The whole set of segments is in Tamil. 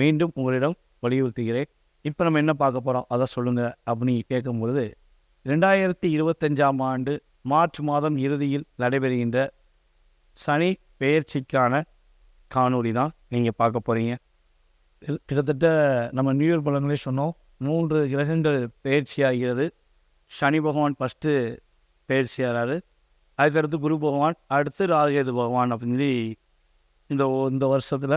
மீண்டும் உங்களிடம் வலியுறுத்துகிறேன். இப்போ நம்ம என்ன பார்க்க போகிறோம் அதை சொல்லுங்கள் அப்படின்னு கேட்கும்பொழுது ரெண்டாயிரத்தி இருபத்தஞ்சாம் ஆண்டு மார்ச் மாதம் இறுதியில் நடைபெறுகின்ற சனி பெயர்ச்சிக்கான காணொலி தான் நீங்கள் பார்க்க போகிறீங்க கிட்டத்தட்ட நம்ம நியூ இயர் பலங்களே சொன்னோம். மூன்று கிரகங்கள் பெயர்ச்சியாகிறது. சனி பகவான் ஃபஸ்ட்டு பெயர்ச்சி ஆகிறாரு அதுக்கடுத்து குரு பகவான் அடுத்து ராகேது பகவான் அப்படின்னு சொல்லி இந்த இந்த வருஷத்தில்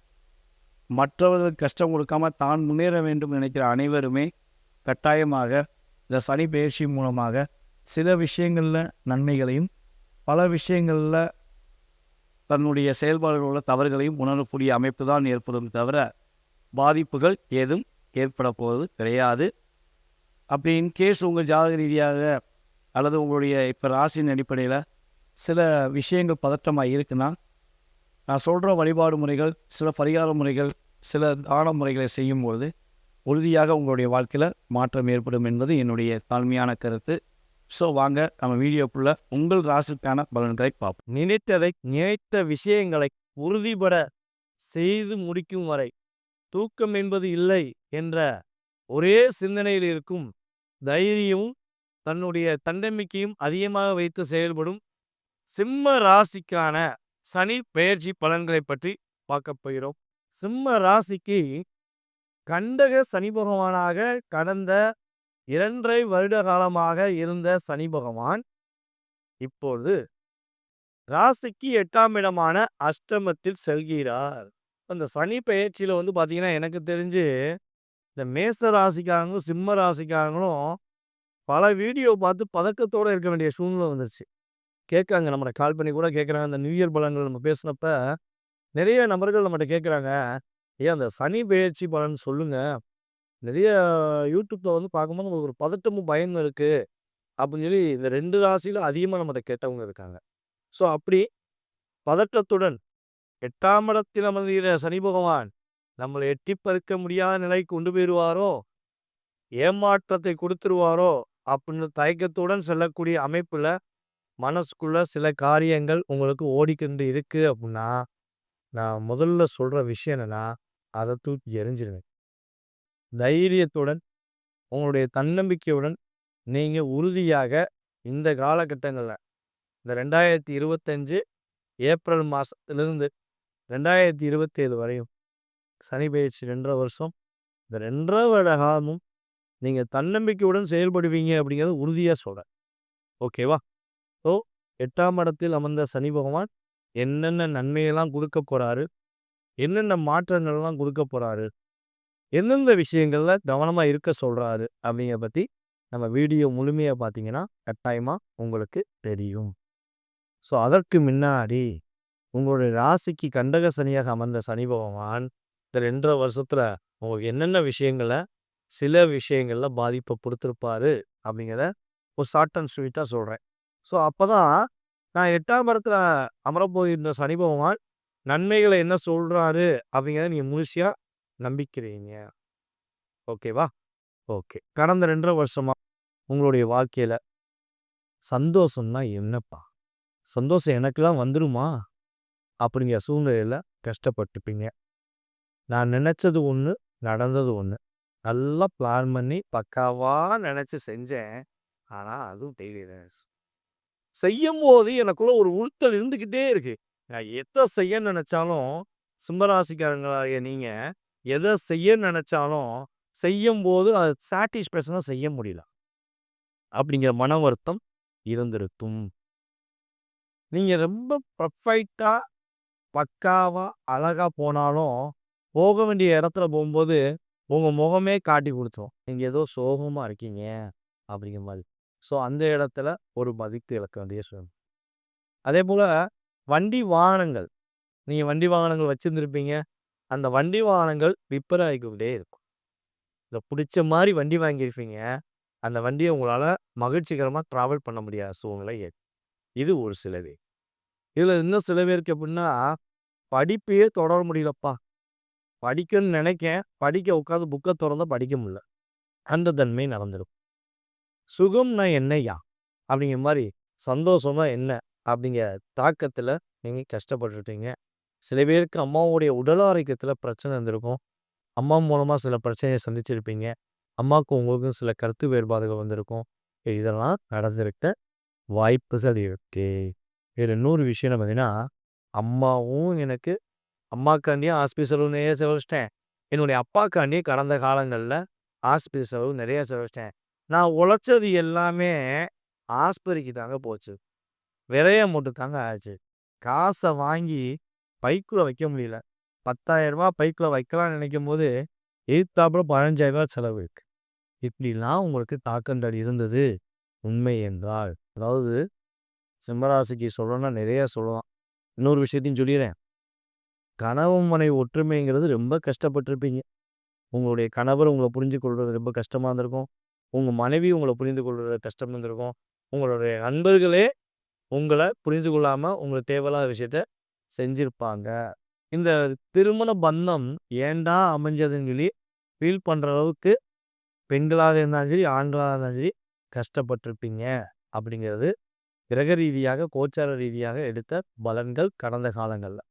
மற்றவர்களுக்கு கஷ்டம் கொடுக்காம தான் முன்னேற வேண்டும் நினைக்கிற அனைவருமே கட்டாயமாக இந்த சனி பயிற்சி மூலமாக சில விஷயங்களில் நன்மைகளையும் பல விஷயங்களில் தன்னுடைய செயல்பாடுகள் உள்ள தவறுகளையும் உணரக்கூடிய அமைப்பு தான் ஏற்படும் தவிர பாதிப்புகள் ஏதும் ஏற்பட போவது கிடையாது. அப்படி இன்கேஸ் உங்கள் ஜாதக ரீதியாக அல்லது உங்களுடைய இப்போ ராசியின் அடிப்படையில் சில விஷயங்கள் பதற்றமாக இருக்குன்னா நான் சொல்கிற வழிபாடு முறைகள் சில பரிகார முறைகள் சில தான முறைகளை செய்யும்போது உறுதியாக உங்களுடைய வாழ்க்கையில் மாற்றம் ஏற்படும் என்பது என்னுடைய தாழ்மையான கருத்து. ஸோ வாங்க நம்ம வீடியோக்குள்ள உங்கள் ராசிக்கான பலன்களை பார்ப்போம். நினைத்ததை நினைத்த விஷயங்களை உறுதிபட செய்து முடிக்கும் வரை தூக்கம் என்பது இல்லை என்ற ஒரே சிந்தனையில் இருக்கும் தைரியமும் தன்னுடைய தன்னம்பிக்கையும் அதிகமாக வைத்து செயல்படும் சிம்ம ராசிக்கான சனி பெயர்ச்சி பலன்களை பற்றி பார்க்கப் போகிறோம். சிம்ம ராசிக்கு கண்டக சனி பகவானாக கடந்த இரண்டரை வருட காலமாக இருந்த சனி பகவான் இப்போது ராசிக்கு எட்டாம் இடமான அஷ்டமத்தில் செல்கிறார். அந்த சனி பயிற்சியில் வந்து பாத்தீங்கன்னா எனக்கு தெரிஞ்சு இந்த மேச ராசிக்காரங்களும் சிம்ம ராசிக்காரங்களும் பல வீடியோ பார்த்து பதக்கத்தோட இருக்க வேண்டிய சூழ்நிலை வந்துருச்சு. கேட்காங்க நம்மளை கால் பண்ணி கூட கேட்குறாங்க அந்த நியூ இயர் பலன்கள் நம்ம பேசினப்ப நிறைய நபர்கள் நம்மகிட்ட கேட்குறாங்க ஏன் அந்த சனி பயிற்சி பலன் சொல்லுங்க. நிறைய யூடியூப்ல வந்து பார்க்கும்போது நம்மளுக்கு ஒரு பதட்டமும் பயம் இருக்கு. அப்படின்னு சொல்லி இந்த ரெண்டு ராசியில அதிகமாக நம்மகிட்ட கேட்டவங்க இருக்காங்க. ஸோ அப்படி பதட்டத்துடன் எட்டாம் இடத்தில் அமர்ந்திருக்கிற சனி பகவான் நம்மளை எட்டி பறிக்க முடியாத நிலைக்கு கொண்டு போயிடுவாரோ ஏமாற்றத்தை கொடுத்துருவாரோ? அப்படின்னு தயக்கத்துடன் செல்லக்கூடிய அமைப்புல மனசுக்குள்ள சில காரியங்கள் உங்களுக்கு ஓடிக்கொண்டு இருக்கு அப்படின்னா நான் முதல்ல சொல்கிற விஷயம் என்னென்னா அதை தூக்கி எறிஞ்சிருங்க. தைரியத்துடன் உங்களுடைய தன்னம்பிக்கையுடன் நீங்கள் உறுதியாக இந்த காலகட்டங்களில் இந்த ரெண்டாயிரத்தி இருபத்தஞ்சு ஏப்ரல் மாதத்துலேருந்து ரெண்டாயிரத்தி இருபத்தேழு வரையும் சனி பயிற்சி ரெண்டரை வருஷம் இந்த ரெண்டரை வருட காலமும் நீங்கள் தன்னம்பிக்கையுடன் செயல்படுவீங்க அப்படிங்கிறது உறுதியாக சொல்கிறேன் ஓகேவா? ஸோ எட்டாம் இடத்தில் அமர்ந்த சனி பகவான் என்னென்ன நன்மையெல்லாம் கொடுக்க போகிறாரு என்னென்ன மாற்றங்கள்லாம் கொடுக்க போகிறாரு எந்தெந்த விஷயங்களில் கவனமாக இருக்க சொல்கிறாரு அப்படிங்கிற பற்றி நம்ம வீடியோ முழுமையாக பார்த்தீங்கன்னா கட்டாயமாக உங்களுக்கு தெரியும். ஸோ அதற்கு முன்னாடி உங்களுடைய ராசிக்கு கண்டக சனியாக அமர்ந்த சனி பகவான் இந்த ரெண்டரை வருஷத்தில் உங்களுக்கு என்னென்ன விஷயங்களை சில விஷயங்களில் பாதிப்பை கொடுத்துருப்பாரு? அப்படிங்கிறத ஒரு ஷார்ட் அண்ட் ஸ்வீட்டாக சொல்கிறேன் ஸோ அப்போ தான் நான் எட்டாம் இடத்துல அமரப்போகின்ற சனி பகவான் நன்மைகளை என்ன சொல்கிறாரு அப்படிங்கிறத நீங்கள் முழுசியாக நம்பிக்கிறீங்க. ஓகேவா? ஓகே. கடந்த ரெண்டரை வருஷமாக உங்களுடைய வாழ்க்கையில் சந்தோஷம்னா என்னப்பா? சந்தோஷம் எனக்கெல்லாம் வந்துடுமா அப்படிங்கிற சூழ்நிலையில் கஷ்டப்பட்டுப்பீங்க. நான் நினச்சது ஒன்று நடந்தது ஒன்று நல்லா பிளான் பண்ணி பக்காவாக நினச்சி செஞ்சேன். ஆனால் அதுவும் தெரியல செய்யும் போது எனக்குள்ள ஒரு உறுத்தல் இருந்துக்கிட்டே இருக்கு. நான் எதை செய்ய நினச்சாலும் சிம்மராசிக்காரங்களாகிய நீங்கள் எதை செய்ய நினச்சாலும் செய்யும் போது அது சாட்டிஸ்ஃபேக்ஷனாக செய்ய முடியல. அப்படிங்கிற மன வருத்தம் இருந்திருக்கும். நீங்கள் ரொம்ப பர்ஃபெக்டாக பக்காவா அழகா போனாலும் போக வேண்டிய இடத்துல போகும்போது உங்கள் முகமே காட்டி கொடுத்தோம் நீங்கள் ஏதோ சோகமாக இருக்கீங்க. அப்படிங்கிற மாதிரி. ஸோ அந்த இடத்துல ஒரு மதித்து இழக்க வேண்டிய சூழ்நிலை. அதே போல் வண்டி வாகனங்கள். நீங்கள் வண்டி வாகனங்கள் வச்சுருந்துருப்பீங்க. அந்த வண்டி வாகனங்கள் ரிப்பேர் ஆகிக்கிட்டே இருக்கும். இதை பிடிச்ச மாதிரி வண்டி வாங்கியிருப்பீங்க. அந்த வண்டியை உங்களால் மகிழ்ச்சிகரமாக ட்ராவல் பண்ண முடியாத சூழ்நிலை ஏற்படும். இது ஒரு சிலவே இதில் இன்னும் சில பேருக்கு எப்படின்னா படிப்பையே தொடர முடியலப்பா. படிக்கணும்னு நினைக்கேன். படிக்க உட்காந்து புக்கை திறந்தால் படிக்க முடியல. அந்த தன்மை நடந்துடும் சுகம்னா என்னய்யா? அப்படிங்கிற மாதிரி சந்தோஷமா என்ன? அப்படிங்கிற தாக்கத்தில் நீங்கள் கஷ்டப்பட்டுட்டீங்க. சில பேருக்கு அம்மாவுடைய உடல் ஆரோக்கியத்தில் பிரச்சனை இருந்திருக்கும் அம்மா மூலமாக சில பிரச்சனையை சந்திச்சிருப்பீங்க. அம்மாவுக்கும் உங்களுக்கும் சில கருத்து வேறுபாடுகள் வந்திருக்கும். இதெல்லாம் நடந்திருக்க வாய்ப்புகள் இருக்கு. இதில் இன்னொரு விஷயம் பார்த்தீங்கன்னா அம்மாவும் எனக்கு அம்மாக்காண்டியும் ஹாஸ்பிட்டலும் நிறைய செலவழிச்சிட்டேன். என்னுடைய அப்பாக்காண்டியே கடந்த காலங்களில் ஹாஸ்பிட்டல் செலவு நிறைய செலவழிச்சிட்டேன். நான் உழைச்சது எல்லாமே ஆஸ்பத்திரிக்கு தாங்க போச்சு. விரைய மட்டும் தாங்க ஆச்சு. காசை வாங்கி பைக்குள்ளே வைக்க முடியல. பத்தாயிரம் ரூபா பைக்குள்ள வைக்கலாம்னு நினைக்கும் போது எதிர்த்தாப்புல பதினஞ்சாயிரம் ரூபாய் செலவு இருக்கு. இப்படிலாம் உங்களுக்கு தாக்கண்டல் இருந்தது உண்மை என்றால். அதாவது சிம்மராசிக்கு சொல்லணும்னா நிறையா சொல்லலாம். இன்னொரு விஷயத்தையும் சொல்லிடுறேன். கனவு மனை ஒற்றுமைங்கிறது ரொம்ப கஷ்டப்பட்டிருப்பீங்க. உங்களுடைய கணவர் உங்களை புரிஞ்சு கொள்வது ரொம்ப கஷ்டமாக இருந்திருக்கும். உங்கள் மனைவி உங்களை புரிந்து கொள்கிற கஷ்டம் இருந்திருக்கும். உங்களுடைய நண்பர்களே உங்களை புரிந்து கொள்ளாமல் உங்களுக்கு தேவையில்லாத விஷயத்த செஞ்சிருப்பாங்க. இந்த திருமண பந்தம் ஏன்டா அமைஞ்சதுன்னு சொல்லி ஃபீல் பண்ணுற அளவுக்கு பெண்களாக இருந்தாலும் சரி ஆண்களாக இருந்தாலும் சரி கஷ்டப்பட்டிருப்பீங்க. அப்படிங்கிறது கிரக ரீதியாக கோச்சார ரீதியாக எடுத்த பலன்கள் கடந்த காலங்களில்.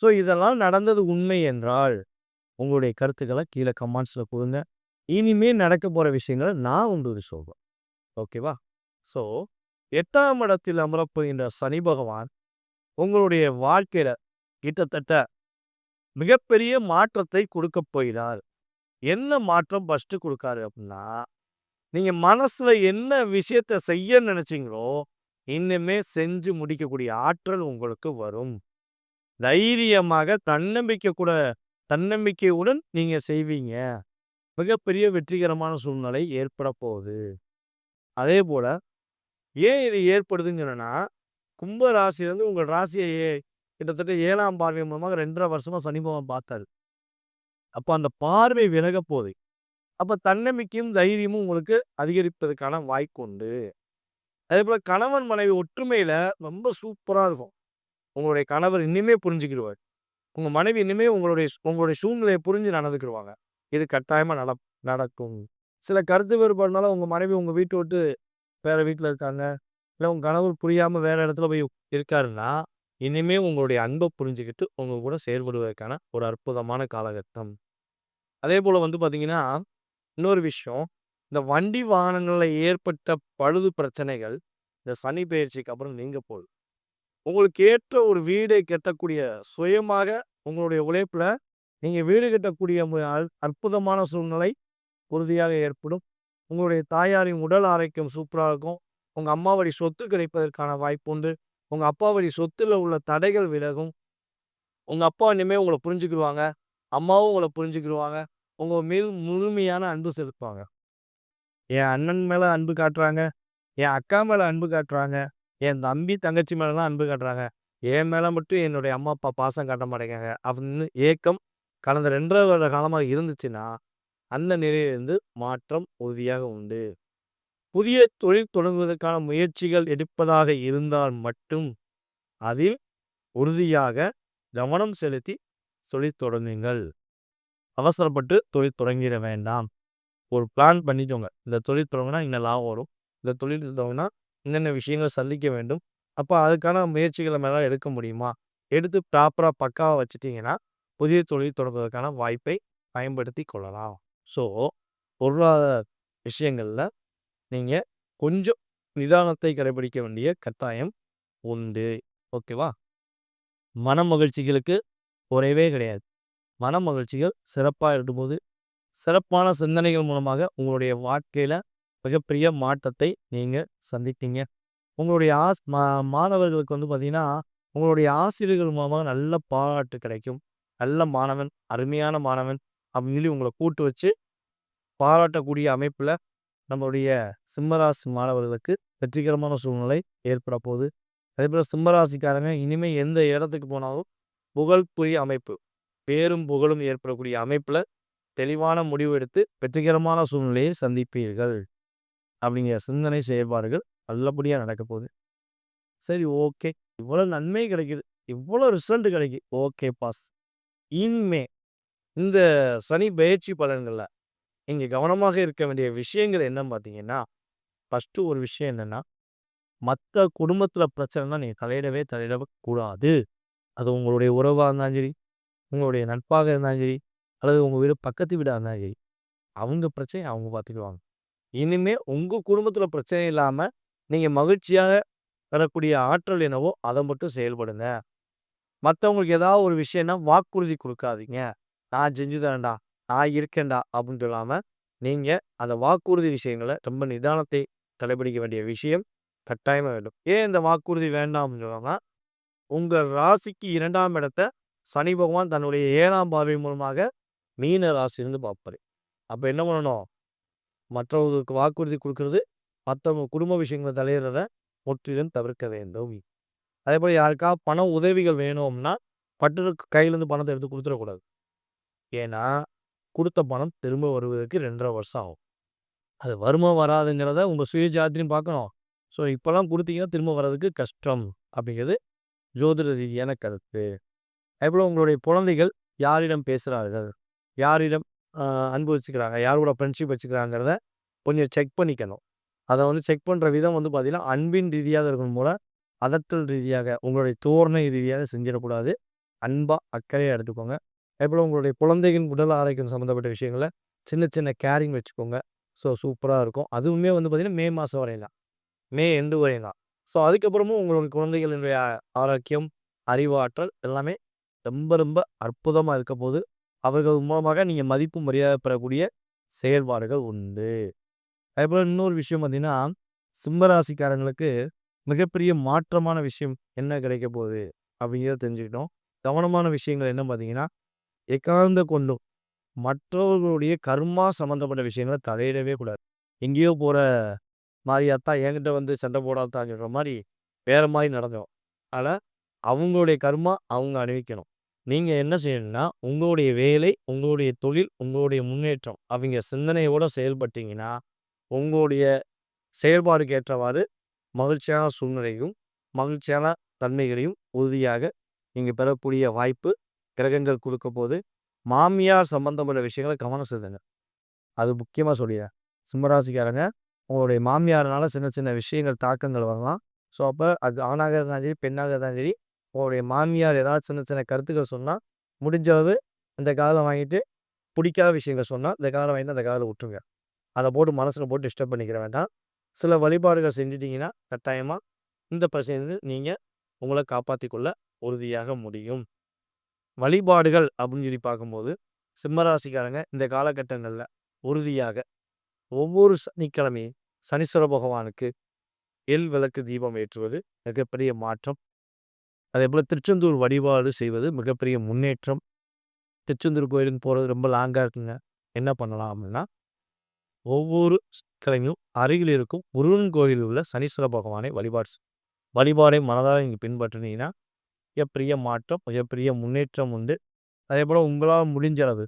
ஸோ இதெல்லாம் நடந்தது உண்மை என்றால் உங்களுடைய கருத்துக்களை கீழே கமெண்ட்ஸில் கொடுங்க. இனிமே நடக்க போகிற விஷயங்களை நான் உங்களுக்கு சொல்வேன் ஓகேவா? ஸோ எட்டாம் இடத்தில் அமரப்போகின்ற சனி பகவான் உங்களுடைய வாழ்க்கையில கிட்டத்தட்ட மிகப்பெரிய மாற்றத்தை கொடுக்க போகிறார். என்ன மாற்றம் ஃபஸ்ட்டு கொடுக்காரு அப்படின்னா நீங்க மனசுல என்ன விஷயத்த செய்ய நினைச்சீங்களோ இன்னுமே செஞ்சு முடிக்கக்கூடிய ஆற்றல் உங்களுக்கு வரும். தைரியமாக தன்னம்பிக்கை கூட தன்னம்பிக்கையுடன் நீங்க செய்வீங்க. மிகப்பெரிய வெற்றிகரமான சூழ்நிலை ஏற்பட போகுது. அதே போல் ஏன் இது ஏற்படுதுங்கிறனா கும்ப ராசியிலேருந்து உங்கள் ராசியை ஏ- கிட்டத்தட்ட ஏழாம் பார்வை மூலமாக ரெண்டரை வருஷமாக சனி பகவான் பார்த்தாரு. அப்போ அந்த பார்வை விலக போகுது. அப்போ தன்னம்பிக்கையும் தைரியமும் உங்களுக்கு அதிகரிப்பதற்கான வாய்ப்பு உண்டு. அதேபோல கணவன் மனைவி ஒற்றுமையில் ரொம்ப சூப்பராக இருக்கும். உங்களுடைய கணவர் இன்னுமே புரிஞ்சுக்கிடுவார். உங்கள் மனைவி இனிமேல் உங்களுடைய உங்களுடைய சூழ்நிலையை புரிஞ்சு நடந்துக்கிருவாங்க. இது கட்டாயமாக நட நடக்கும். சில கருத்து வேறுபாடுனால உங்கள் மனைவி உங்கள் வீட்டை விட்டு வேறு வீட்டில் இருக்காங்க. இல்லை உங்கள் கணவர் புரியாமல் வேறு இடத்துல போய் இருக்காருன்னா, இனிமேல் உங்களுடைய அன்பை புரிஞ்சுக்கிட்டு உங்கள் கூட செயல்படுவதற்கான ஒரு அற்புதமான காலகட்டம். அதே போல் வந்து பார்த்தீங்கன்னா, இன்னொரு விஷயம். இந்த வண்டி வாகனங்களில் ஏற்பட்ட பழுது பிரச்சனைகள், இந்த சனி பயிற்சிக்கு அப்புறம் நீங்கள் போகுது. உங்களுக்கு ஏற்ற ஒரு வீடை கட்டக்கூடிய சுயமாக உங்களுடைய உழைப்பில் நீங்கள் வீடு கட்டக்கூடிய மு அற்புதமான சூழ்நிலை உறுதியாக ஏற்படும். உங்களுடைய தாயாரின் உடல் ஆரோக்கியம் சூப்பராக இருக்கும். உங்கள் அம்மா வழி சொத்து கிடைப்பதற்கான வாய்ப்பு உண்டு. உங்கள் அப்பா வழி சொத்துல உள்ள தடைகள் விலகும். உங்கள் அப்பா இனிமேல் உங்களை புரிஞ்சுக்கிடுவாங்க அம்மாவும் உங்களை புரிஞ்சுக்கிடுவாங்க உங்கள் மேல் முழுமையான அன்பு செலுத்துவாங்க. என் அண்ணன் மேலே அன்பு காட்டுறாங்க. என் அக்கா மேலே அன்பு காட்டுறாங்க. என் தம்பி, தங்கச்சி மேலெலாம் அன்பு காட்டுறாங்க. என் மேலே மட்டும் என்னுடைய அம்மா, அப்பா பாசம் காட்ட மாட்டேங்கிறாங்க. அப்படின்னு ஏக்கம் கடந்த 2 1/2 வருட காலமாக இருந்துச்சுன்னா, அந்த நிலையிலிருந்து மாற்றம் உறுதியாக உண்டு. புதிய தொழில் தொடங்குவதற்கான முயற்சிகள் எடுப்பதாக இருந்தால் மட்டும், அதில் உறுதியாக கவனம் செலுத்தி தொழில் தொடங்குங்கள். அவசரப்பட்டு தொழில் தொடங்கிட வேண்டாம். ஒரு பிளான் பண்ணிக்கோங்க. இந்த தொழில் தொடங்கினா இன்ன லாபம் வரும். இந்த தொழில் தொடங்கினா என்னென்ன விஷயங்கள் சந்திக்க வேண்டும். அப்போ அதுக்கான முயற்சிகளை மேலே எடுக்க முடியுமா? எடுத்து ப்ராப்பராக பக்காவாக வச்சுட்டிங்கன்னா புதிய தொழில் தொடங்குவதற்கான வாய்ப்பை பயன்படுத்தி கொள்ளலாம். ஸோ, பொருளாதார விஷயங்களில் நீங்கள் கொஞ்சம் நிதானத்தை கடைபிடிக்க வேண்டிய கட்டாயம் உண்டு. ஓகேவா? மன மகிழ்ச்சிகளுக்கு குறைவே கிடையாது. மன மகிழ்ச்சிகள் சிறப்பாக இருக்கும்போது, சிறப்பான சிந்தனைகள் மூலமாக உங்களுடைய வாழ்க்கையில் மிகப்பெரிய மாற்றத்தை நீங்கள் சந்திப்பீங்க. உங்களுடைய ஆஸ் மா மாணவர்களுக்கு வந்து பார்த்திங்கன்னா உங்களுடைய ஆசிரியர்கள் மூலமாக நல்ல பாராட்டு கிடைக்கும். நல்ல மாணவன், அருமையான மாணவன் அப்படின்னு சொல்லி உங்களை கூட்டு வச்சு பாராட்டக்கூடிய அமைப்பில் நம்மளுடைய சிம்மராசி மாணவர்களுக்கு வெற்றிகரமான சூழ்நிலை ஏற்பட போகுது. அதேபோல சிம்மராசிக்காரங்க இனிமேல் எந்த இடத்துக்கு போனாலும் புகழ்புரிய அமைப்பு. பேரும் புகழும் ஏற்படக்கூடிய அமைப்பில் தெளிவான முடிவு எடுத்து வெற்றிகரமான சூழ்நிலையை சந்திப்பீர்கள். அப்படிங்கிற சிந்தனை செயல்பாடுகள் நல்லபடியாக நடக்கப் போகுது. சரி ஓகே. இவ்வளோ நன்மை கிடைக்குது. இவ்வளோ ரிசல்ட் கிடைக்குது. Okay boss. இனிமே இந்த சனி பயிற்சி பலன்களில் இங்கே கவனமாக இருக்க வேண்டிய விஷயங்கள் என்னன்னு பார்த்தீங்கன்னா, ஃபஸ்ட்டு ஒரு விஷயம் என்னன்னா, மற்ற குடும்பத்தில் பிரச்சனைனா நீங்கள் தலையிடவே தலையிடவே கூடாது. அது உங்களுடைய உறவாக இருந்தாலும் சரி, உங்களுடைய நட்பாக இருந்தாலும் சரி, அல்லது உங்கள் வீடு பக்கத்து வீடாக இருந்தாலும் சரி, அவங்க பிரச்சனையை அவங்க பார்த்துக்குவாங்க. இனிமேல் உங்கள் குடும்பத்தில் பிரச்சனை இல்லாமல் நீங்கள் மகிழ்ச்சியாக வரக்கூடிய ஆற்றல் என்னவோ அதை மட்டும் செயல்படுங்க. மத்தவங்களுக்கு ஏதாவது ஒரு விஷயம்னா வாக்குறுதி கொடுக்காதீங்க நான் செஞ்சு தரேன்டா, நான் இருக்கேன்டா அப்படின்னு சொல்லாம, நீங்க அந்த வாக்குறுதி விஷயங்களை ரொம்ப நிதானத்தை கடைபிடிக்க வேண்டிய விஷயம் கட்டாயமா வேண்டும். ஏன் இந்த வாக்குறுதி வேண்டாம்னு சொல்றோம்னா, உங்க ராசிக்கு இரண்டாம் இடத்த சனி பகவான் தன்னுடைய ஏழாம் பார்வை மூலமாக மீன ராசியிலிருந்து பார்ப்பார் அப்ப என்ன பண்ணணும்? மற்றவர்களுக்கு வாக்குறுதி கொடுக்கறது மத்தவங்க குடும்ப விஷயங்களை தலையிடுறத முற்றிலும் தவிர்க்க வேண்டும். அதே போல் யாருக்காவது பண உதவிகள் வேணும்னா, பட்டுருக்கு கையிலேருந்து பணத்தை எடுத்து கொடுத்துடக்கூடாது ஏன்னா, கொடுத்த பணம் திரும்ப வருவதற்கு 2 1/2 வருஷம் ஆகும். அது வருமா வராதுங்கிறத உங்கள் சுய பார்க்கணும். ஸோ, இப்போல்லாம் கொடுத்தீங்கன்னா திரும்ப வர்றதுக்கு கஷ்டம் அப்படிங்கிறது ஜோதிட ரீதியான கருத்து. அதேபோல உங்களுடைய குழந்தைகள் யாரிடம் பேசுகிறார்கள் யாரிடம் அன்பு வச்சுக்கிறாங்க? யார் கூட ஃப்ரெண்ட்ஷிப் வச்சுக்கிறாங்கிறத கொஞ்சம் செக் பண்ணிக்கணும். அதை வந்து செக் பண்ணுற விதம் வந்து பார்த்திங்கன்னா அன்பின் ரீதியாக இருக்கணும் மூலம் அதட்டல் ரீதியாக, உங்களுடைய தோரணை ரீதியாக செஞ்சிடக்கூடாது. அன்பாக அக்கறையாக எடுத்துக்கோங்க. அதேபோல உங்களுடைய குழந்தைகளின் உடல் ஆரோக்கியம் சம்மந்தப்பட்ட விஷயங்களை சின்ன சின்ன கேரிங் வச்சுக்கோங்க. ஸோ, சூப்பராக இருக்கும். அதுவுமே வந்து பார்த்தீங்கன்னா, மே மாதம் வரையும் தான். மே எண்டு வரையும் தான். ஸோ, அதுக்கப்புறமும் உங்களுடைய குழந்தைகளினுடைய ஆரோக்கியம், அறிவாற்றல் எல்லாமே ரொம்ப ரொம்ப அற்புதமாக இருக்க போது அவர்கள் மூலமாக நீங்கள் மதிப்பு, மரியாதை பெறக்கூடிய செயல்பாடுகள் உண்டு. அதேபோல இன்னொரு விஷயம் பார்த்தீங்கன்னா, சிம்ம ராசிக்காரங்களுக்கு மிகப்பெரிய மாற்றமான விஷயம் என்ன கிடைக்க போகுது அப்படிங்கிறத தெரிஞ்சுக்கிட்டோம். கவனமான விஷயங்கள் என்னன்னு பார்த்தீங்கன்னா, எக்காந்த கொண்டும் மற்றவர்களுடைய கர்மா சம்மந்தப்பட்ட விஷயங்கள தலையிடவே கூடாது. எங்கேயோ போற மாரியாத்தா என்கிட்ட வந்து சண்டை போடாத்தான்னு சொல்ற மாதிரி வேறு மாதிரி நடந்துரும். அதனால அவங்களுடைய கர்மா அவங்க அணிவிக்கணும் நீங்கள் என்ன செய்யணும்னா, உங்களுடைய வேலை, உங்களுடைய தொழில், உங்களுடைய முன்னேற்றம் அவங்க சிந்தனையோடு செயல்பட்டீங்கன்னா, உங்களுடைய செயல்பாடுக்கு ஏற்றவாறு மகிழ்ச்சியான சூழ்நிலையும் மகிழ்ச்சியான தன்மைகளையும் உறுதியாக நீங்கள் பெறக்கூடிய வாய்ப்பு கிரகங்கள் கொடுக்க போது மாமியார் சம்பந்தப்பட்ட விஷயங்களை கவனம் செலுத்துங்க. அது முக்கியமாக சொல்லிடுறேன் சிம்மராசிக்காரங்க உங்களுடைய மாமியாரனால சின்ன சின்ன விஷயங்கள் தாக்கங்கள் வரலாம். ஸோ அப்போ அது ஆணாக இருந்தாலும் சரி பெண்ணாக இருந்தாலும் சரி உங்களுடைய மாமியார் ஏதாவது சின்ன சின்ன கருத்துக்கள் சொன்னால் முடிஞ்சளவு இந்த காதில் வாங்கிட்டு பிடிக்காத விஷயங்கள் சொன்னால் இந்த காதில் வாங்கிட்டு அந்த காதில் விட்டுருங்க. அதை போட்டு மனசில் போட்டு டிஸ்டர்ப் பண்ணிக்கிற வேண்டாம். சில வழிபாடுகள் செஞ்சிட்டிங்கன்னா கட்டாயமாக இந்த பிரச்சனையிலிருந்து நீங்கள் உங்களை காப்பாற்றி கொள்ள உறுதியாக முடியும். வழிபாடுகள் அப்படின்னு சொல்லி பார்க்கும்போது சிம்மராசிக்காரங்க இந்த காலகட்டங்களில் உறுதியாக ஒவ்வொரு சனிக்கிழமையும் சனீஸ்வர பகவானுக்கு எல் விளக்கு தீபம் ஏற்றுவது மிகப்பெரிய மாற்றம். அதே போல் திருச்செந்தூர் வழிபாடு செய்வது மிகப்பெரிய முன்னேற்றம். திருச்செந்தூர் கோயிலுக்கு போகிறது ரொம்ப லாங்காக இருக்குங்க. என்ன பண்ணலாம் அப்படின்னா ஒவ்வொரு கிழமையும் அருகில் இருக்கும் முருகன் கோயிலில் உள்ள சனீஸ்வர பகவானை வழிபாடு வழிபாடை மனதாக நீங்கள் பின்பற்றினீங்கன்னா மிகப்பெரிய மாற்றம் மிகப்பெரிய முன்னேற்றம் உண்டு. அதே போல் உங்களால் முடிஞ்ச அளவு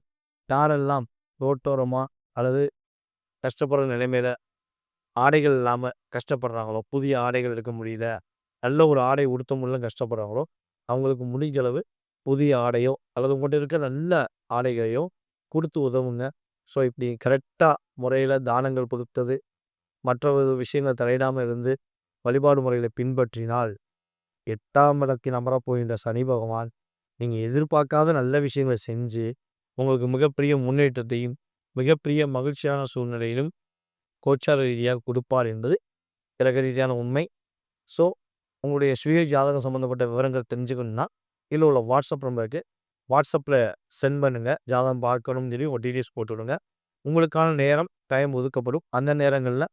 யாரெல்லாம் ரோட்டோரமாக அல்லது கஷ்டப்படுற நிலைமையில் ஆடைகள் இல்லாமல் கஷ்டப்படுறாங்களோ புதிய ஆடைகள் எடுக்க முடியல நல்ல ஒரு ஆடை உடுத்த முடியல கஷ்டப்படுறாங்களோ அவங்களுக்கு முடிஞ்ச அளவு புதிய ஆடையோ அல்லது உங்கள்கிட்ட இருக்க நல்ல ஆடைகளையோ கொடுத்து உதவுங்க. ஸோ இப்படி கரெக்டாக முறையில் தானங்கள் கொடுத்தது மற்ற ஒரு விஷயங்கள் தலையிடாமல் இருந்து வழிபாடு முறைகளை பின்பற்றினால் எட்டாம் இடக்கு நம்பராக போகின்ற சனி பகவான் நீங்கள் எதிர்பார்க்காத நல்ல விஷயங்களை செஞ்சு உங்களுக்கு மிகப்பெரிய முன்னேற்றத்தையும் மிகப்பெரிய மகிழ்ச்சியான சூழ்நிலையிலும் கோச்சார ரீதியாக கொடுப்பார் என்பது கிரக ரீதியான உண்மை. ஸோ உங்களுடைய சுய ஜாதகம் சம்மந்தப்பட்ட விவரங்கள் தெரிஞ்சுக்கணும்னா இல்லை உள்ள வாட்ஸ்அப் நம்பருக்கு வாட்ஸ்அப்பில் சென்ட் பண்ணுங்கள் ஜாதகம் பார்க்கணும்னு சொல்லி ஒரு டீட்டெயில்ஸ் போட்டு விடுங்க. உங்களுக்கான நேரம் டைம் ஒதுக்கப்படும். அந்த நேரங்களில்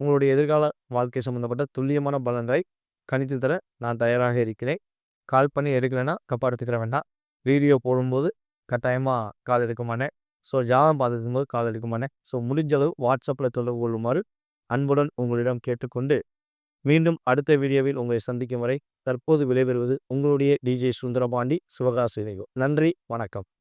உங்களுடைய எதிர்கால வாழ்க்கை சம்மந்தப்பட்ட துல்லியமான பலன்களை கணித்து தர நான் தயாராக இருக்கிறேன். கால் பண்ணி எடுக்கலைன்னா கப்பா எடுத்துக்கிற வேண்டாம். வீடியோ போடும்போது கட்டாயமாக கால் எடுக்க மாட்டேன். ஸோ ஜாதகம் பார்த்துக்கும் போது கால் எடுக்க மாட்டேன். ஸோ முடிஞ்ச அளவு வாட்ஸ்அப்பில் தொடர்பு கொள்ளுமாறு அன்புடன் உங்களிடம் கேட்டுக்கொண்டு மீண்டும் அடுத்த வீடியோவில் உங்களை சந்திக்கும் வரை தற்போது விளைபெறுவது உங்களுடைய டிஜே சுந்தரபாண்டி சிவகாசி நன்றி வணக்கம்.